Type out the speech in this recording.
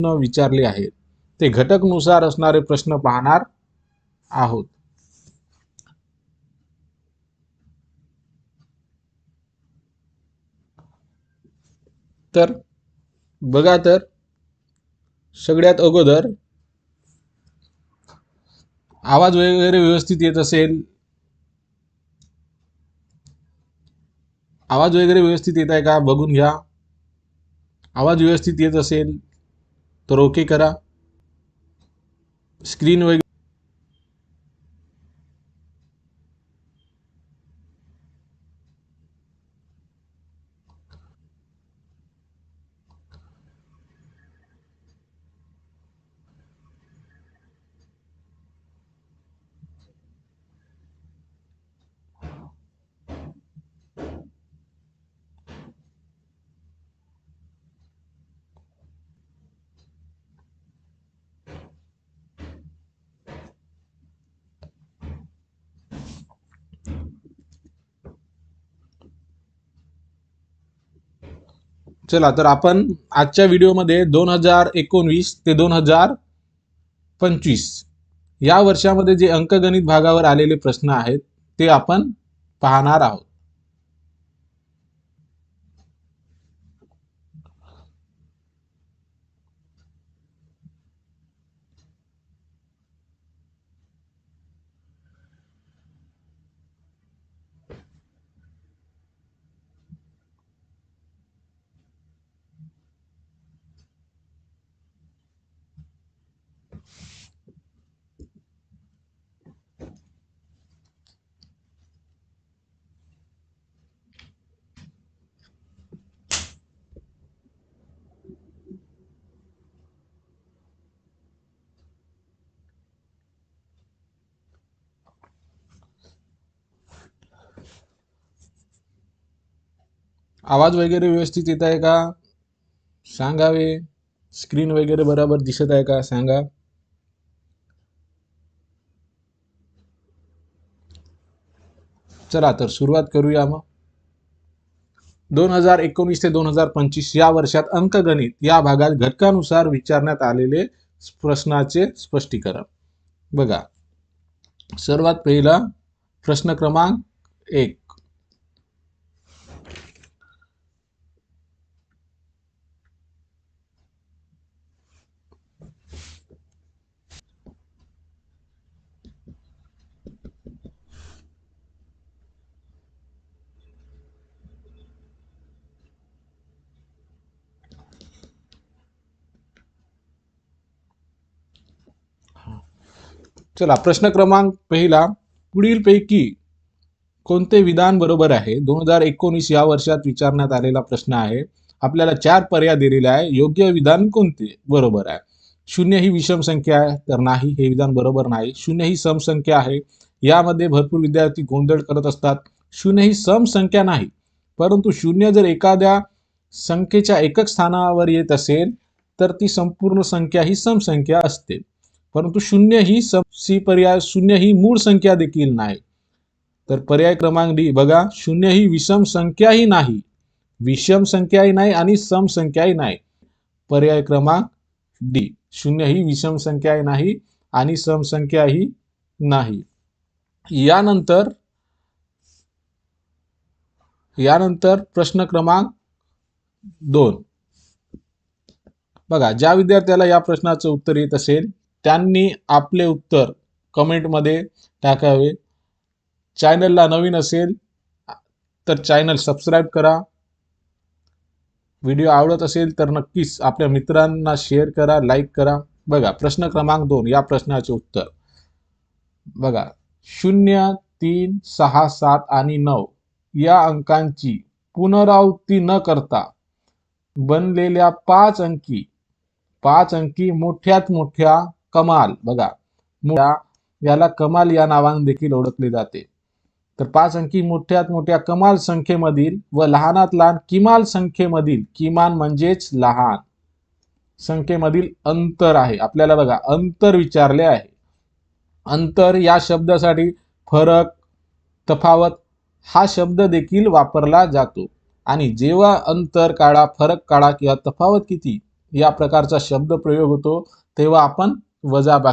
प्रश्न विचारले आहेत. ते घटकनुसार असणारे प्रश्न पाहणार आहोत. तर बघा तर सगळ्यात अगोदर आवाज वगैरे व्यवस्थित येत असेल. आवाज वगैरे व्यवस्थित येत आहे का? बघून घ्या. आवाज व्यवस्थित येत असेल. तर ओके करा। स्क्रीन वगैरे चला तर आपण आजच्या व्हिडिओमध्ये दोन हजार एकोणवीस ते दोन हजार पंचवीस या वर्षामध्ये जे अंकगणित भागावर आलेले प्रश्न आहेत ते आपण पाहणार आहोत. आवाज वगैरे व्यवस्थित येत आहे का? सांगावे. स्क्रीन वगैरे बरोबर दिसत आहे का? सांगा. चला तर सुरुवात करूया मग. दोन हजार एकोणीस ते दोन हजार पंचवीस या वर्षात अंकगणित या भागात घटकानुसार विचारण्यात आलेले प्रश्नाचे स्पष्टीकरण. बघा. सर्वात पहिला प्रश्न क्रमांक एक. चला प्रश्न क्रमांक पहिला पुढीलपैकी कोणते विधान बरोबर आहे? दोन हजार एकोणीस या वर्षात विचारण्यात आलेला प्रश्न आहे. आपल्याला चार पर्याय दिलेले आहे. योग्य विधान कोणते? बरोबर आहे. शून्य ही विषम संख्या आहे तर नाही हे विधान बरोबर नाही. शून्य ही समसंख्या आहे. यामध्ये भरपूर विद्यार्थी गोंधळ करत असतात. शून्य ही समसंख्या नाही परंतु शून्य जर एखाद्या संख्येच्या एकक स्थानावर येत असेल तर ती संपूर्ण संख्या ही समसंख्या असते. परंतु शून्य ही सम सी पर्याय शून्य ही मूळ संख्या देखील नाही. तर पर्याय क्रमांक डी बघा शून्य ही विषम संख्याही नाही. विषम संख्याही नाही आणि सम संख्याही नाही. पर्याय क्रमांक डी शून्य ही विषम संख्याही नाही आणि सम संख्याही नाही. यानंतर यानंतर प्रश्न क्रमांक दोन. बघा ज्या विद्यार्थ्याला या प्रश्नाचं उत्तर येत असेल त्यांनी आपले उत्तर कमेंटमध्ये टाकावे. चॅनलला नवीन असेल तर चॅनल सबस्क्राईब करा. व्हिडिओ आवडत असेल तर नक्कीच आपल्या मित्रांना शेअर करा लाईक करा. बघा प्रश्न क्रमांक दोन या प्रश्नाचे उत्तर. बघा शून्य तीन सहा सात आणि नऊ या अंकांची पुनरावृत्ती न करता बनलेल्या पाच अंकी पाच अंकी मोठ्यात मोठ्या कमाल. बघा मुळा याला कमाल या नावाने देखील ओळखले जाते. तर पाच अंकी मोठ्यात मोठ्या कमाल संख्येमधील व लहानात लहान किमाल संख्येमधील किमान म्हणजेच लहान संख्येमधील अंतर आहे. आपल्याला बघा अंतर विचारले आहे. अंतर या शब्दासाठी फरक तफावत हा शब्द देखील वापरला जातो. आणि जेव्हा अंतर काढा फरक काढा किंवा तफावत किती या प्रकारचा शब्द प्रयोग होतो तेव्हा आपण वजा